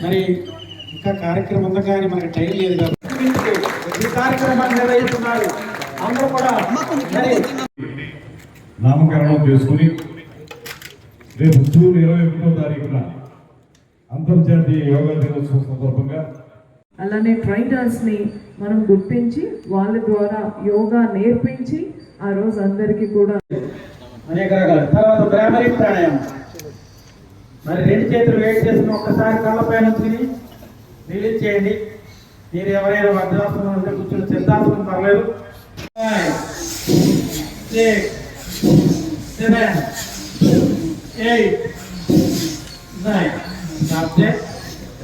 మరి ఇంకా కార్యక్రమం ఉంది కానీ మనకి టైం లేదు కాబట్టి ఈ కార్యక్రమాన్ని నిర్వహిస్తున్నారు. అందరూ కూడా నామకరణం చేసుకుని రేపు జూన్ ఇరవై ఒకటో తారీఖున అంతర్జాతీయ యోగా దినోత్సవం సందర్భంగా అలానే ట్రైనర్స్ని మనం గుర్తించి వాళ్ళ ద్వారా యోగా నేర్పించి ఆ రోజు అందరికీ కూడా అనేక రకాల. తర్వాత ప్రైమరీ ప్రాణాయామం. మరి రెండు చేతులు వెయిట్ చేసుకుని ఒక్కసారి కళ్ళపైన తిని రిలీజ్ చేయండి. మీరు ఎవరైనా వజ్రాసనం ఉంటే కూర్చొని సిద్ధాసనం పర్లేదు. Five, six, seven,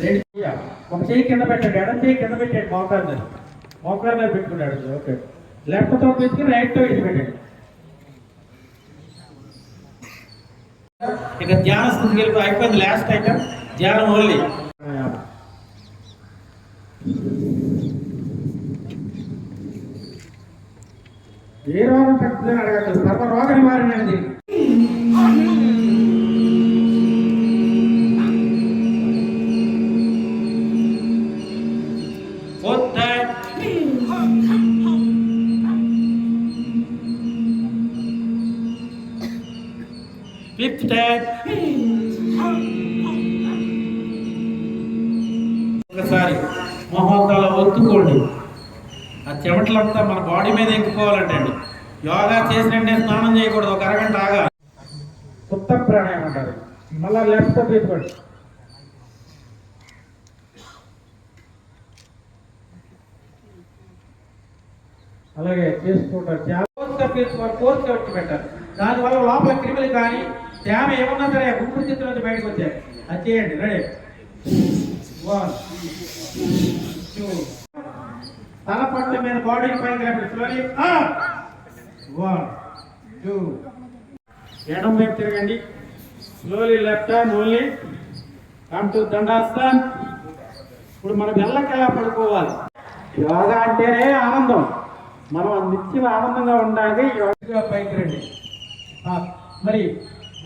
రెండు ఒక చేయి కింద పెట్టండి ఎడం చేయి కింద పెట్టండి మోకారు మీద. మీద పెట్టుకున్నాడు. ఓకే లెఫ్ట్తో పెట్టుకుని రైట్తో పెట్టండి. ఇక ధ్యాన స్థితికి వెళ్ళి అయిపోయింది లాస్ట్ ఐటమ్ ధ్యానం ఓన్లీ. ఏ రోగం తగ్గుతుందని అడగట్లేదు. సర్వ రోగ నివారణ అనేది. ఒకసారి మొహోకాల ఒత్తుకోండి. ఆ చెమటలంతా మన బాడీ మీద ఎక్కుకోవాలంటే అండి. యోగా చేసినట్టే స్నానం చేయకూడదు ఒక అరగంట ఆగా కొత్త ప్రాణాయామం అంటారు. మళ్ళా లెఫ్ట్ పెట్టుకోండి. అలాగే చేసుకుంటారు. చాలా కోర్సుగా పీల్చుకోవాలి కోర్సుగా వచ్చి పెట్టారు? దానివల్ల లోపల క్రిములు కానీ తేమ ఏమన్నా సరే గుంపు చిత్రం నుంచి బయటకు వచ్చాయి. అది చేయండి రెడీ. వన్ టూ తల పట్ల మీద బాడీ పైకి లేపండి స్లోలీ వన్ టూ ఎడం వైపు తిరగండి. Slowly left hand only come to dandasan ఇప్పుడు మనం ఎల్లకెలా పడుకోవాలి? యోగా అంటేనే ఆనందం. మనం నిత్యం ఆనందంగా ఉండాలి. యోగా పైకి రండి. Ah, మరి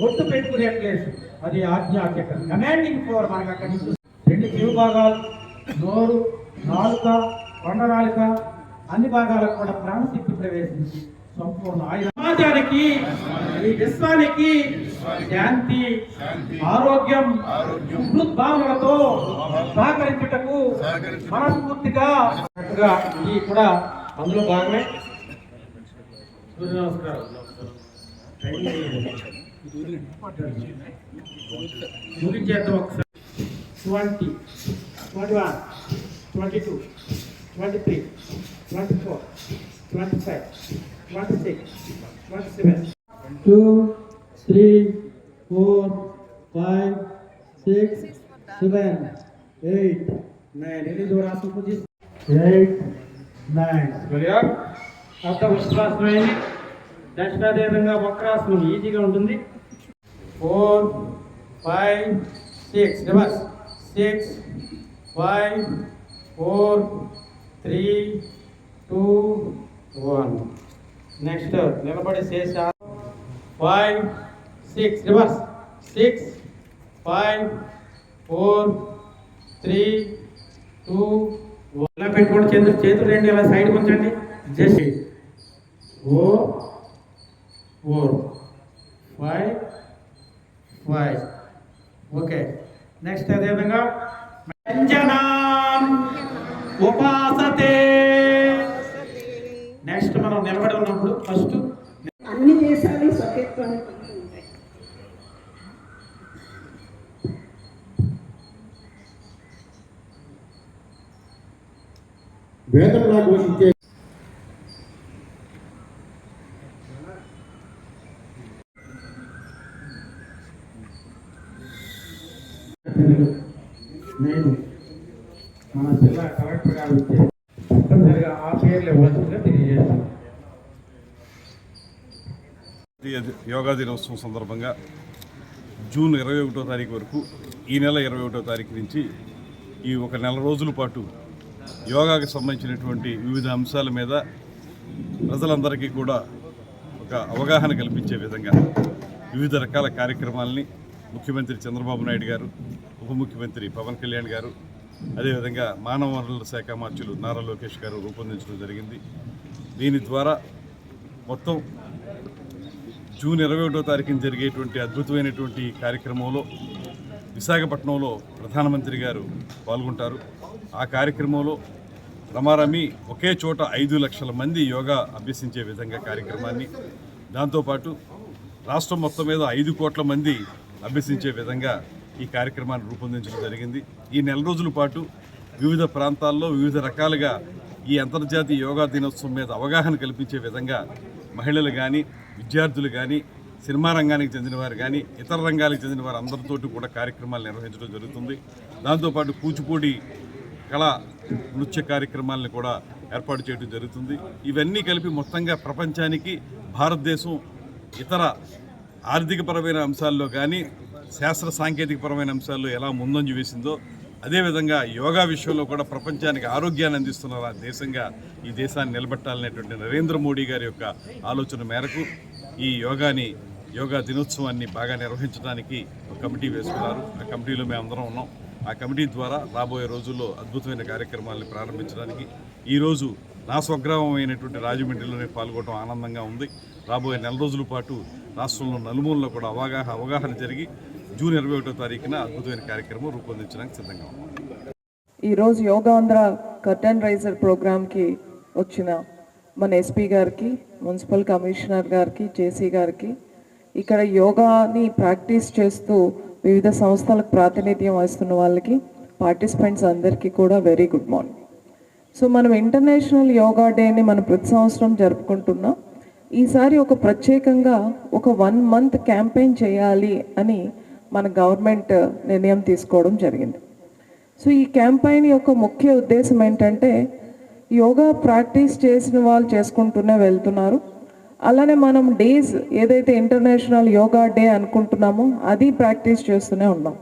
ఒట్టు పెట్టుకునే ప్లేస్ అది ఆధ్యాత్మిక. కమాండింగ్ పవర్ మనకు అక్కడ నుంచి భాగాలు నోరు నాలుక కొండనాలుక అన్ని భాగాలకు కూడా ప్రాణశక్తి ప్రవేశించి సంపూర్ణ ఆయుధ. సమాజానికి ఈ విశ్వానికి శాంతి ఆరోగ్యం భావనలతో సహకరించుటకు మనస్ఫూర్తిగా ఈ కూడా అందులో భాగమే. సూర్య నమస్కారం ముగించేద్దాం ఒకసారి. Twenty twenty one twenty two twenty three twenty four twenty five twenty six twenty seven. Two three four five six seven eight nine. ఎన్ని దూరం పూజ ఎయిట్ నైన్. అర్థం విశ్వాసం అయింది నెక్స్ట్ అదేవిధంగా వక్రాసనం ఈజీగా ఉంటుంది. Four five six. Reverse. Six five four three two one. Next నిలబడి చేసా. Five six reverse. Six five four three two ఇలా పెట్టుకోండి చేతులు చేతులు రెండు ఇలా సైడ్ ఉంచండి జస్ట్ ఓ four five five. Okay. Next అదేవిధంగా వ్యంజనాం ఉపాసతే. నెక్స్ట్ మనం నిలబడి ఉన్నప్పుడు ఫస్ట్ నేను మన జిల్లా కలెక్టర్ గారు తప్పనిసరిగా ఆ పేర్లు ఇవ్వాల్సిందిగా తెలియజేస్తాను యోగా దినోత్సవం సందర్భంగా జూన్ ఇరవై ఒకటో తారీఖు వరకు ఈ నెల ఇరవై ఒకటో తారీఖు నుంచి ఈ ఒక నెల రోజుల పాటు యోగాకి సంబంధించినటువంటి వివిధ అంశాల మీద ప్రజలందరికీ కూడా ఒక అవగాహన కల్పించే విధంగా వివిధ రకాల కార్యక్రమాలని ముఖ్యమంత్రి చంద్రబాబు నాయుడు గారు ఉప ముఖ్యమంత్రి పవన్ కళ్యాణ్ గారు అదేవిధంగా మానవ వనరుల శాఖ మార్చులు నారా లోకేష్ గారు రూపొందించడం జరిగింది. దీని ద్వారా మొత్తం జూన్ ఇరవై ఒకటో తారీఖున జరిగేటువంటి అద్భుతమైనటువంటి కార్యక్రమంలో విశాఖపట్నంలో ప్రధానమంత్రి గారు పాల్గొంటారు. ఆ కార్యక్రమంలో రమారమి ఒకే చోట ఐదు లక్షల మంది యోగా అభ్యసించే విధంగా కార్యక్రమాన్ని దాంతోపాటు రాష్ట్రం మొత్తం మీద ఐదు కోట్ల మంది అభ్యసించే విధంగా ఈ కార్యక్రమాన్ని రూపొందించడం జరిగింది. ఈ నెల రోజుల పాటు వివిధ ప్రాంతాల్లో వివిధ రకాలుగా ఈ అంతర్జాతీయ యోగా దినోత్సవం మీద అవగాహన కల్పించే విధంగా మహిళలు కానీ విద్యార్థులు కానీ సినిమా రంగానికి చెందిన వారు కానీ ఇతర రంగాలకు చెందిన వారు అందరితోటి కూడా కార్యక్రమాలు నిర్వహించడం జరుగుతుంది. దాంతోపాటు కూచిపూడి కళా నృత్య కార్యక్రమాలను కూడా ఏర్పాటు చేయడం జరుగుతుంది. ఇవన్నీ కలిపి మొత్తంగా ప్రపంచానికి భారతదేశం ఇతర ఆర్థికపరమైన అంశాల్లో కానీ శాస్త్ర సాంకేతికపరమైన అంశాల్లో ఎలా ముందంజ వేసిందో అదేవిధంగా యోగా విషయంలో కూడా ప్రపంచానికి ఆరోగ్యాన్ని అందిస్తున్నారా దేశంగా ఈ దేశాన్ని నిలబెట్టాలనేటువంటి నరేంద్ర మోడీ గారి యొక్క ఆలోచన మేరకు ఈ యోగాని యోగా దినోత్సవాన్ని బాగా నిర్వహించడానికి ఒక కమిటీ వేసుకున్నారు. ఆ కమిటీలో మేమందరం ఉన్నాం. ఆ కమిటీ ద్వారా రాబోయే రోజుల్లో అద్భుతమైన కార్యక్రమాలను ప్రారంభించడానికి ఈరోజు నా స్వగ్రామం అయినటువంటి రాజమండ్రిలోనే పాల్గొనడం ఆనందంగా ఉంది. రాబోయే నెల రోజుల పాటు రాష్ట్రంలో నలుమూలలో కూడా అవగాహన అవగాహన జరిగి జూన్ ఇరవై ఒకటో తారీఖున అద్భుతమైన కార్యక్రమం రూపొందించడానికి సిద్ధంగా ఉన్నాం. ఈరోజు యోగాంధ్ర కర్టన్ రైజర్ ప్రోగ్రామ్కి వచ్చిన మన ఎస్పీ గారికి మున్సిపల్ కమిషనర్ గారికి జేసీ గారికి ఇక్కడ యోగాని ప్రాక్టీస్ చేస్తూ వివిధ సంస్థలకు ప్రాతినిధ్యం వహిస్తున్న వాళ్ళకి పార్టిసిపెంట్స్ అందరికీ కూడా వెరీ గుడ్ మార్నింగ్. సో మనం ఇంటర్నేషనల్ యోగా డేని మనం ప్రతి సంవత్సరం జరుపుకుంటున్నాం. ఈసారి ఒక ప్రత్యేకంగా ఒక వన్ మంత్ క్యాంపెయిన్ చేయాలి అని మన గవర్నమెంట్ నిర్ణయం తీసుకోవడం జరిగింది. సో ఈ క్యాంపైన్ యొక్క ముఖ్య ఉద్దేశం ఏంటంటే యోగా ప్రాక్టీస్ చేసిన వాళ్ళు చేసుకుంటూనే వెళ్తున్నారు. అలానే మనం డేస్ ఏదైతే ఇంటర్నేషనల్ యోగా డే అనుకుంటున్నామో అది ప్రాక్టీస్ చేస్తూనే ఉన్నాం.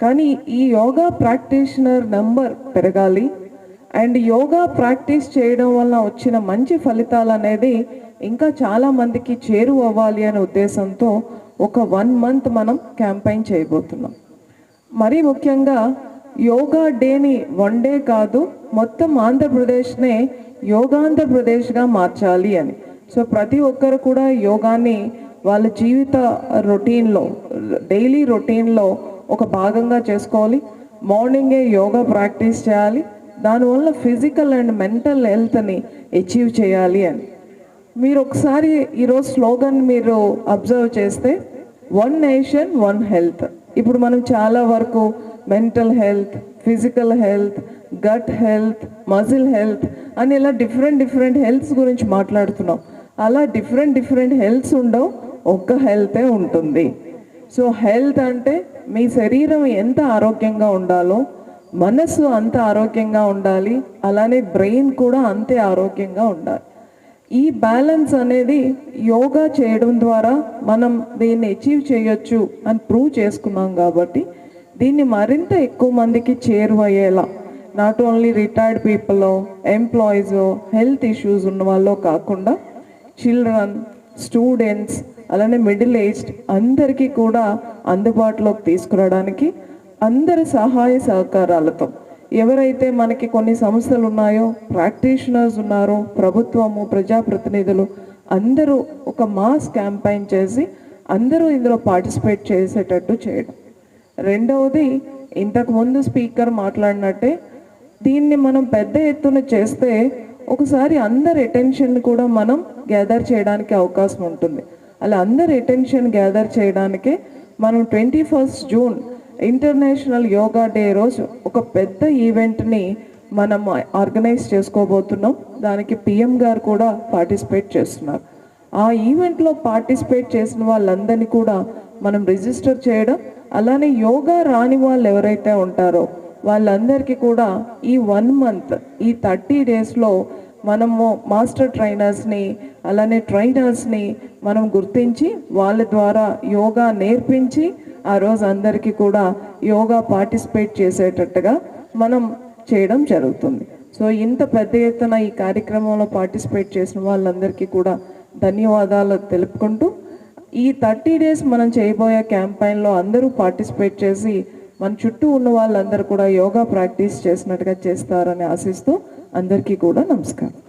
కానీ ఈ యోగా ప్రాక్టీషనర్ నెంబర్ పెరగాలి అండ్ యోగా ప్రాక్టీస్ చేయడం వల్ల వచ్చిన మంచి ఫలితాలు అనేది ఇంకా చాలామందికి చేరువవ్వాలి అవ్వాలి అనే ఉద్దేశంతో ఒక వన్ మంత్ మనం క్యాంపైన్ చేయబోతున్నాం. మరీ ముఖ్యంగా యోగా డేని వన్ డే కాదు మొత్తం ఆంధ్రప్రదేశ్నే యోగాంధ్రప్రదేశ్గా మార్చాలి అని. సో ప్రతి ఒక్కరు కూడా యోగాని వాళ్ళ జీవిత రొటీన్లో డైలీ రొటీన్లో ఒక భాగంగా చేసుకోవాలి. మార్నింగే యోగా ప్రాక్టీస్ చేయాలి. దానివల్ల ఫిజికల్ అండ్ మెంటల్ హెల్త్ని అచీవ్ చేయాలి అని. మీరు ఒకసారి ఈరోజు స్లోగన్ మీరు అబ్జర్వ్ చేస్తే వన్ నేషన్ వన్ హెల్త్ ఇప్పుడు మనం చాలా వరకు mental health physical health gut health muscle health అని ఇలా డిఫరెంట్ డిఫరెంట్ హెల్త్స్ గురించి మాట్లాడుతున్నాం. అలా డిఫరెంట్ డిఫరెంట్ హెల్త్స్ ఉండవు. ఒక్క హెల్తే ఉంటుంది. సో హెల్త్ అంటే మీ శరీరం ఎంత ఆరోగ్యంగా ఉండాలో మనసు అంత ఆరోగ్యంగా ఉండాలి. అలానే బ్రెయిన్ కూడా అంతే ఆరోగ్యంగా ఉండాలి. ఈ బ్యాలెన్స్ అనేది యోగా చేయడం ద్వారా మనం దీన్ని అచీవ్ చేయొచ్చు అని ప్రూవ్ చేసుకున్నాం కాబట్టి దీన్ని మరింత ఎక్కువ మందికి చేరువయ్యేలా not only retired people employees health issues ఉన్న వాళ్ళు కాకుండా చిల్డ్రన్ స్టూడెంట్స్ అలానే మిడిల్ ఏజ్డ్ అందరికీ కూడా అందుబాటులోకి తీసుకురావడానికి అందరి సహాయ సహకారాలతో ఎవరైతే మనకి కొన్ని సంస్థలు ఉన్నాయో ప్రాక్టీషనర్స్ ఉన్నారో ప్రభుత్వము ప్రజాప్రతినిధులు అందరూ ఒక మాస్ క్యాంపైన్ చేసి అందరూ ఇందులో పార్టిసిపేట్ చేసేటట్టు చేయడం. రెండవది ఇంతకుముందు స్పీకర్ మాట్లాడినట్టే దీన్ని మనం పెద్ద ఎత్తున చేస్తే ఒకసారి అందరి అటెన్షన్ కూడా మనం గ్యాదర్ చేయడానికి అవకాశం ఉంటుంది. అలా అందరి అటెన్షన్ గ్యాదర్ చేయడానికే మనం twenty first June international yoga day రోజు ఒక పెద్ద ఈవెంట్ని మనం ఆర్గనైజ్ చేసుకోబోతున్నాం. దానికి పిఎం గారు కూడా పార్టిసిపేట్ చేస్తున్నారు. ఆ ఈవెంట్లో పార్టిసిపేట్ చేసిన వాళ్ళందరినీ కూడా మనం రిజిస్టర్ చేయడం అలానే యోగా రాని వాళ్ళు ఎవరైతే ఉంటారో వాళ్ళందరికీ కూడా ఈ వన్ మంత్ ఈ థర్టీ డేస్లో మనము మాస్టర్ ట్రైనర్స్ని అలానే ట్రైనర్స్ని మనం గుర్తించి వాళ్ళ ద్వారా యోగా నేర్పించి ఆ రోజు అందరికీ కూడా యోగా పార్టిసిపేట్ చేసేటట్టుగా మనం చేయడం జరుగుతుంది. సో ఇంత పెద్ద ఎత్తున ఈ కార్యక్రమంలో పార్టిసిపేట్ చేసిన వాళ్ళందరికీ కూడా ధన్యవాదాలు తెలుపుకుంటూ ఈ థర్టీ డేస్ మనం చేయబోయే క్యాంపైన్లో అందరూ పార్టిసిపేట్ చేసి మన చుట్టూ ఉన్న వాళ్ళందరూ కూడా యోగా ప్రాక్టీస్ చేసినట్టుగా చేస్తారని ఆశిస్తూ అందరికీ కూడా నమస్కారం.